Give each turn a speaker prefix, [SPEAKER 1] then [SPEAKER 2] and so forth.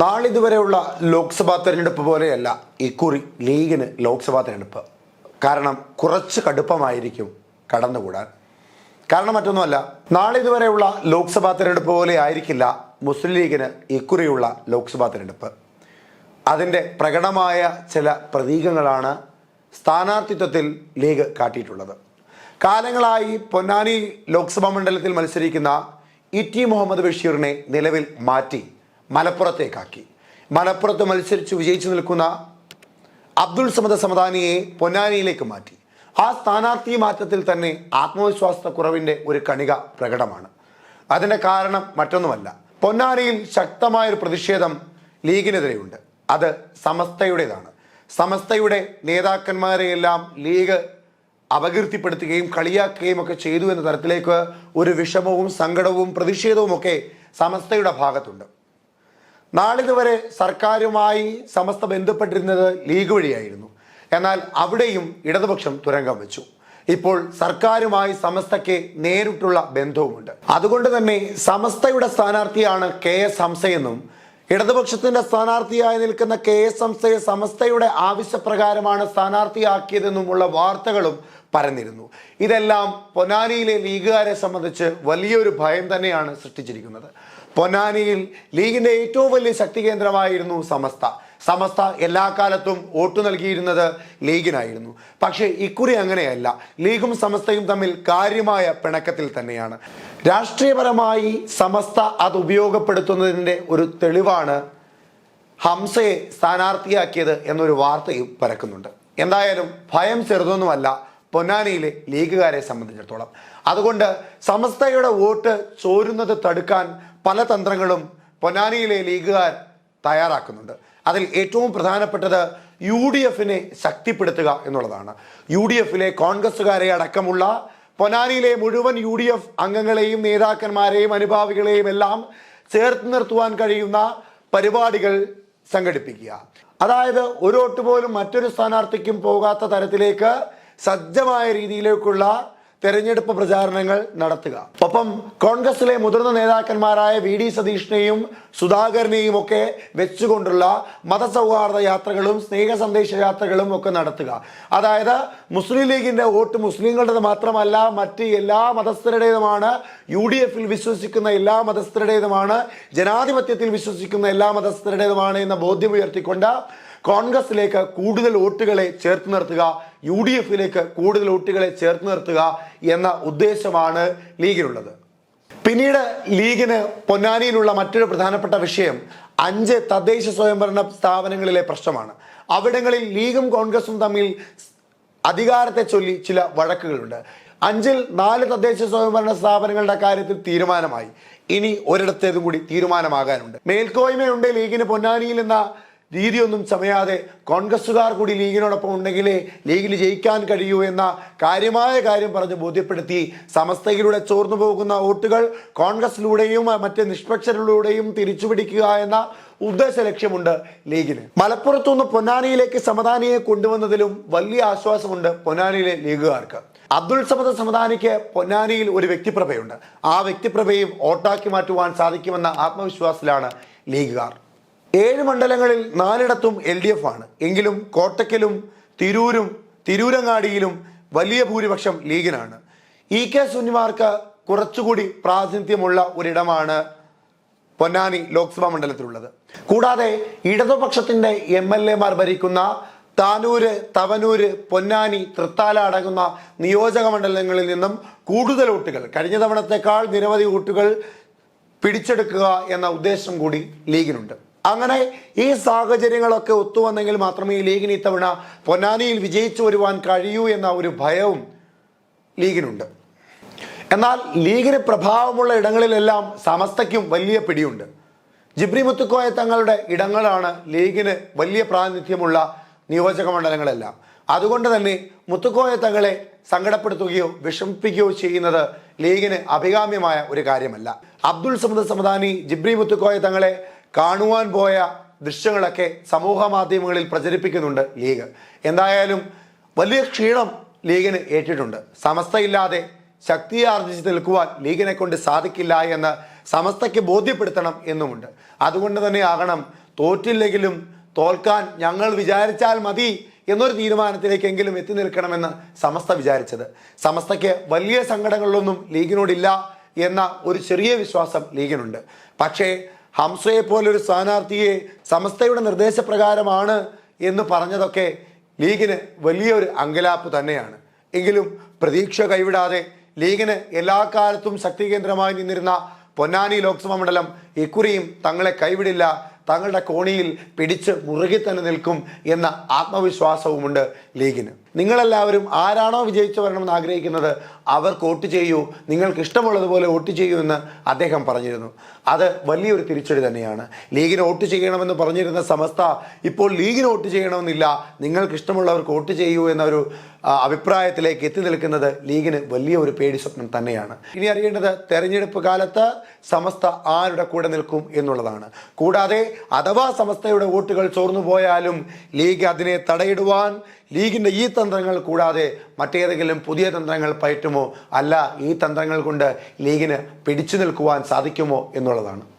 [SPEAKER 1] നാളിതുവരെയുള്ള ലോക്സഭാ തെരഞ്ഞെടുപ്പ് പോലെയല്ല ഇക്കുറി ലീഗിന് ലോക്സഭാ തെരഞ്ഞെടുപ്പ്. കാരണം കുറച്ച് കടുപ്പമായിരിക്കും കടന്നുകൂടാൻ. കാരണം മറ്റൊന്നുമല്ല നാളിതുവരെയുള്ള ലോക്സഭാ തെരഞ്ഞെടുപ്പ് പോലെ ആയിരിക്കില്ല മുസ്ലിം ലീഗിന് ഇക്കുറിയുള്ള ലോക്സഭാ തെരഞ്ഞെടുപ്പ്. അതിന്റെ പ്രകടമായ ചില പ്രതീകങ്ങളാണ് സ്ഥാനാർത്ഥിത്വത്തിൽ ലീഗ് കാട്ടിയിട്ടുള്ളത്. കാലങ്ങളായി പൊന്നാനി ലോക്സഭാ മണ്ഡലത്തിൽ മത്സരിക്കുന്ന ഇ ടി മുഹമ്മദ് ബഷീറിനെ നിലവിൽ മാറ്റി. മലപ്പുറത്തേക്കാക്കി. മലപ്പുറത്ത് മത്സരിച്ച് വിജയിച്ചു നിൽക്കുന്ന അബ്ദുൾ സമദ സമദാനിയെ പൊന്നാനിയിലേക്ക് മാറ്റി. ആ സ്ഥാനാർത്ഥി മാറ്റത്തിൽ തന്നെ ആത്മവിശ്വാസക്കുറവിന്റെ ഒരു കണിക പ്രകടമാണ്. അതിന്റെ കാരണം മറ്റൊന്നുമല്ല. പൊന്നാനിയിൽ ശക്തമായൊരു പ്രതിഷേധം ലീഗിനെതിരെയുണ്ട്. അത് സമസ്തയുടേതാണ്. സമസ്തയുടെ നേതാക്കന്മാരെയെല്ലാം ലീഗ് അപകീർത്തിപ്പെടുത്തുകയും കളിയാക്കുകയും ഒക്കെ ചെയ്തു എന്ന തരത്തിലേക്ക് ഒരു വിഷമവും സങ്കടവും പ്രതിഷേധവും ഒക്കെ സമസ്തയുടെ ഭാഗത്തുണ്ട്. നാളിതുവരെ സർക്കാരുമായി സമസ്ത ബന്ധപ്പെട്ടിരുന്നത് ലീഗ് വഴിയായിരുന്നു. എന്നാൽ അവിടെയും ഇടതുപക്ഷം തുരങ്കം വെച്ചു. ഇപ്പോൾ സർക്കാരുമായി സമസ്തയ്ക്ക് നേരിട്ടുള്ള ബന്ധവുമുണ്ട്. അതുകൊണ്ട് തന്നെ സമസ്തയുടെ സ്ഥാനാർത്ഥിയാണ് കെ എസ് ഹംസയെന്നും ഇടതുപക്ഷത്തിന്റെ സ്ഥാനാർത്ഥിയായി നിൽക്കുന്ന കെ എസ് ഹംസയെ സമസ്തയുടെ ആവശ്യപ്രകാരമാണ് സ്ഥാനാർത്ഥിയാക്കിയതെന്നുമുള്ള വാർത്തകളും പരന്നിരുന്നു. ഇതെല്ലാം പൊന്നാനിയിലെ ലീഗുകാരെ സംബന്ധിച്ച് വലിയൊരു ഭയം തന്നെയാണ് സൃഷ്ടിച്ചിരിക്കുന്നത്. പൊന്നാനിയിൽ ലീഗിന്റെ ഏറ്റവും വലിയ ശക്തി കേന്ദ്രമായിരുന്നു സമസ്ത. സമസ്ത എല്ലാ കാലത്തും വോട്ട് നൽകിയിരുന്നത് ലീഗിനായിരുന്നു. പക്ഷേ ഇക്കുറി അങ്ങനെയല്ല. ലീഗും സമസ്തയും തമ്മിൽ കാര്യമായ പിണക്കത്തിൽ തന്നെയാണ്. രാഷ്ട്രീയപരമായി സമസ്ത അത് ഉപയോഗപ്പെടുത്തുന്നതിന്റെ ഒരു തെളിവാണ് ഹംസയെ സ്ഥാനാർത്ഥിയാക്കിയത് എന്നൊരു വാർത്തയും പരക്കുന്നുണ്ട്. എന്തായാലും ഭയം ചെറുതൊന്നുമല്ല പൊന്നാനിയിലെ ലീഗുകാരെ സംബന്ധിച്ചിടത്തോളം. അതുകൊണ്ട് സമസ്തയുടെ വോട്ട് ചോരുന്നത് തടുക്കാൻ പല തന്ത്രങ്ങളും പൊന്നാനിയിലെ ലീഗുകാർ തയ്യാറാക്കുന്നുണ്ട്. അതിൽ ഏറ്റവും പ്രധാനപ്പെട്ടത് യു ഡി എഫിനെ ശക്തിപ്പെടുത്തുക എന്നുള്ളതാണ്. യു ഡി എഫിലെ കോൺഗ്രസ്സുകാരെ അടക്കമുള്ള പൊന്നാനിയിലെ മുഴുവൻ യു ഡി എഫ് അംഗങ്ങളെയും നേതാക്കന്മാരെയും അനുഭാവികളെയും എല്ലാം ചേർത്ത് നിർത്തുവാൻ കഴിയുന്ന പരിപാടികൾ സംഘടിപ്പിക്കുക. അതായത് ഒരു വോട്ട് പോലും മറ്റൊരു സ്ഥാനാർത്ഥിക്കും പോകാത്ത തരത്തിലേക്ക് സജ്ജമായ രീതിയിലേക്കുള്ള തെരഞ്ഞെടുപ്പ് പ്രചാരണങ്ങൾ നടത്തുക. ഒപ്പം കോൺഗ്രസിലെ മുതിർന്ന നേതാക്കന്മാരായ വി ഡി സതീഷിനെയും സുധാകരനെയും ഒക്കെ വെച്ചുകൊണ്ടുള്ള മതസൗഹാർദ്ദ യാത്രകളും സ്നേഹ സന്ദേശ യാത്രകളും ഒക്കെ നടത്തുക. അതായത് മുസ്ലിം ലീഗിന്റെ വോട്ട് മുസ്ലിങ്ങളുടേത് മാത്രമല്ല മറ്റ് എല്ലാ മതസ്ഥരുടേതുമാണ് യു ഡി എഫിൽ വിശ്വസിക്കുന്ന എല്ലാ മതസ്ഥരുടേതുമാണ് ജനാധിപത്യത്തിൽ വിശ്വസിക്കുന്ന എല്ലാ മതസ്ഥരുടേതുമാണ് എന്ന ബോധ്യമുയർത്തിക്കൊണ്ട് കോൺഗ്രസിലേക്ക് കൂടുതൽ വോട്ടുകളെ ചേർത്ത് നിർത്തുക യു ഡി എഫിലേക്ക് കൂടുതൽ വോട്ടുകളെ ചേർത്ത് നിർത്തുക എന്ന ഉദ്ദേശമാണ് ലീഗിനുള്ളത് പിന്നീട് ലീഗിന് പൊന്നാനിയിലുള്ള മറ്റൊരു പ്രധാനപ്പെട്ട വിഷയം അഞ്ച് തദ്ദേശ സ്വയംഭരണ സ്ഥാപനങ്ങളിലെ പ്രശ്നമാണ്. അവിടങ്ങളിൽ ലീഗും കോൺഗ്രസും തമ്മിൽ അധികാരത്തെ ചൊല്ലി ചില വഴക്കുകളുണ്ട്. അഞ്ചിൽ നാല് തദ്ദേശ സ്വയംഭരണ സ്ഥാപനങ്ങളുടെ കാര്യത്തിൽ തീരുമാനമായി. ഇനി ഒരിടത്തേതും കൂടി തീരുമാനമാകാനുണ്ട്. മേൽക്കോയ്മയുണ്ട് ലീഗിന് പൊന്നാനിയിൽ എന്ന രീതിയൊന്നും ചമയാതെ കോൺഗ്രസ്സുകാർ കൂടി ലീഗിനോടൊപ്പം ഉണ്ടെങ്കിലേ ലീഗിൽ ജയിക്കാൻ കഴിയൂ എന്ന കാര്യമായ കാര്യം പറഞ്ഞ് ബോധ്യപ്പെടുത്തി സമസ്തയിലൂടെ ചോർന്നു പോകുന്ന വോട്ടുകൾ കോൺഗ്രസിലൂടെയും മറ്റ് നിഷ്പക്ഷരിലൂടെയും തിരിച്ചുപിടിക്കുക എന്ന ഉദ്ദേശ ലക്ഷ്യമുണ്ട് ലീഗിന്. മലപ്പുറത്തുനിന്ന് പൊന്നാനിയിലേക്ക് സമദാനിയെ കൊണ്ടുവന്നതിലും വലിയ ആശ്വാസമുണ്ട് പൊന്നാനിയിലെ ലീഗുകാർക്ക്. അബ്ദുൾ സമദ് സമദാനിക്ക് പൊന്നാനിയിൽ ഒരു വ്യക്തിപ്രഭയുണ്ട്. ആ വ്യക്തിപ്രഭയും ഓട്ടാക്കി മാറ്റുവാൻ സാധിക്കുമെന്ന ആത്മവിശ്വാസത്തിലാണ് ലീഗുകാർ. ഏഴ് മണ്ഡലങ്ങളിൽ നാലിടത്തും എൽ ഡി എഫ് ആണ്. എങ്കിലും കോട്ടക്കലും തിരൂരും തിരൂരങ്ങാടിയിലും വലിയ ഭൂരിപക്ഷം ലീഗിനാണ്. ഇ കെ സുനിമാർക്ക് കുറച്ചുകൂടി പ്രാതിനിധ്യമുള്ള ഒരിടമാണ് പൊന്നാനി ലോക്സഭാ മണ്ഡലത്തിലുള്ളത്. കൂടാതെ ഇടതുപക്ഷത്തിന്റെ എം എൽ എമാർ ഭരിക്കുന്ന താനൂര് തവനൂര് പൊന്നാനി തൃത്താല അടങ്ങുന്ന നിയോജക മണ്ഡലങ്ങളിൽ നിന്നും കൂടുതൽ വോട്ടുകൾ കഴിഞ്ഞ തവണത്തെക്കാൾ നിരവധി വോട്ടുകൾ പിടിച്ചെടുക്കുക എന്ന ഉദ്ദേശം കൂടി ലീഗിനുണ്ട്. അങ്ങനെ ഈ സാഹചര്യങ്ങളൊക്കെ ഒത്തുവന്നെങ്കിൽ മാത്രമേ ലീഗിന് ഇത്തവണ പൊന്നാനിയിൽ വിജയിച്ചു വരുവാൻ കഴിയൂ എന്ന ഒരു ഭയവും ലീഗിനുണ്ട്. എന്നാൽ ലീഗിന് പ്രഭാവമുള്ള ഇടങ്ങളിലെല്ലാം സമസ്തയ്ക്കും വലിയ പിടിയുണ്ട്. ജിബ്രി മുത്തുക്കോയ തങ്ങളുടെ ഇടങ്ങളാണ് ലീഗിന് വലിയ പ്രാതിനിധ്യമുള്ള നിയോജക മണ്ഡലങ്ങളെല്ലാം. അതുകൊണ്ട് തന്നെ മുത്തുക്കോയ തങ്ങളെ സങ്കടപ്പെടുത്തുകയോ വിഷമിപ്പിക്കുകയോ ചെയ്യുന്നത് ലീഗിന് അഭികാമ്യമായ ഒരു കാര്യമല്ല. അബ്ദുൾ സമദ് സമദാനി ജിബ്രി മുത്തുക്കോയ തങ്ങളെ കാണുവാൻ പോയ ദൃശ്യങ്ങളൊക്കെ സമൂഹ മാധ്യമങ്ങളിൽ പ്രചരിപ്പിക്കുന്നുണ്ട് ലീഗ്. എന്തായാലും വലിയ ക്ഷീണം ലീഗിന് ഏറ്റിട്ടുണ്ട്. സമസ്തയില്ലാതെ ശക്തി ആർജിച്ച് നിൽക്കുവാൻ ലീഗിനെ കൊണ്ട് സാധിക്കില്ല എന്ന് സമസ്തയ്ക്ക് ബോധ്യപ്പെടുത്തണം എന്നുമുണ്ട്. അതുകൊണ്ട് തന്നെ ആകണം തോറ്റില്ലെങ്കിലും തോൽക്കാൻ ഞങ്ങൾ വിചാരിച്ചാൽ മതി എന്നൊരു തീരുമാനത്തിലേക്കെങ്കിലും എത്തി നിൽക്കണമെന്ന് സമസ്ത വിചാരിച്ചത്. സമസ്തയ്ക്ക് വലിയ സങ്കടങ്ങളിലൊന്നും ലീഗിനോടില്ല എന്ന ഒരു ചെറിയ വിശ്വാസം ലീഗിനുണ്ട്. പക്ഷേ ഹംസയെ പോലൊരു സ്ഥാനാർത്ഥിയെ സമസ്തയുടെ നിർദ്ദേശപ്രകാരമാണ് എന്ന് പറഞ്ഞതൊക്കെ ലീഗിന് വലിയൊരു അങ്കലാപ്പ് തന്നെയാണ്. എങ്കിലും പ്രതീക്ഷ കൈവിടാതെ ലീഗിന് എല്ലാ കാലത്തും ശക്തി കേന്ദ്രമായി നിന്നിരുന്ന പൊന്നാനി ലോക്സഭാ മണ്ഡലം ഇക്കുറിയും തങ്ങളെ കൈവിടില്ല തങ്ങളുടെ കോണിയിൽ പിടിച്ച് മുറുകി തന്നെ നിൽക്കും എന്ന ആത്മവിശ്വാസവുമുണ്ട് ലീഗിന്. നിങ്ങളെല്ലാവരും ആരാണോ വിജയിച്ചു വരണമെന്ന് ആഗ്രഹിക്കുന്നത് അവർക്ക് വോട്ട് ചെയ്യൂ. നിങ്ങൾക്ക് ഇഷ്ടമുള്ളതുപോലെ വോട്ട് ചെയ്യൂ എന്ന് അദ്ദേഹം പറഞ്ഞിരുന്നു. അത് വലിയൊരു തിരിച്ചടി തന്നെയാണ്. ലീഗിന് വോട്ട് ചെയ്യണമെന്ന് പറഞ്ഞിരുന്ന സമസ്ത ഇപ്പോൾ ലീഗിന് വോട്ട് ചെയ്യണമെന്നില്ല. നിങ്ങൾക്ക് ഇഷ്ടമുള്ളവർക്ക് വോട്ട് ചെയ്യൂ എന്നൊരു അഭിപ്രായത്തിലേക്ക് എത്തി നിൽക്കുന്നത് ലീഗിന് വലിയ ഒരു പേടി സ്വപ്നം തന്നെയാണ്. ഇനി അറിയേണ്ടത് തെരഞ്ഞെടുപ്പ് കാലത്ത് സമസ്ത ആരുടെ കൂടെ നിൽക്കും എന്നുള്ളതാണ്. കൂടാതെ അഥവാ സമസ്തയുടെ വോട്ടുകൾ ചോർന്നു പോയാലും ലീഗ് അതിനെ തടയിടുവാൻ ലീഗിന്റെ ഈ തന്ത്രങ്ങൾ കൂടാതെ മറ്റേതെങ്കിലും പുതിയ തന്ത്രങ്ങൾ പയറ്റുമോ? അല്ല ഈ തന്ത്രങ്ങൾ കൊണ്ട് ലീഗിന് പിടിച്ചു നിൽക്കുവാൻ സാധിക്കുമോ എന്നുള്ളതാണ്.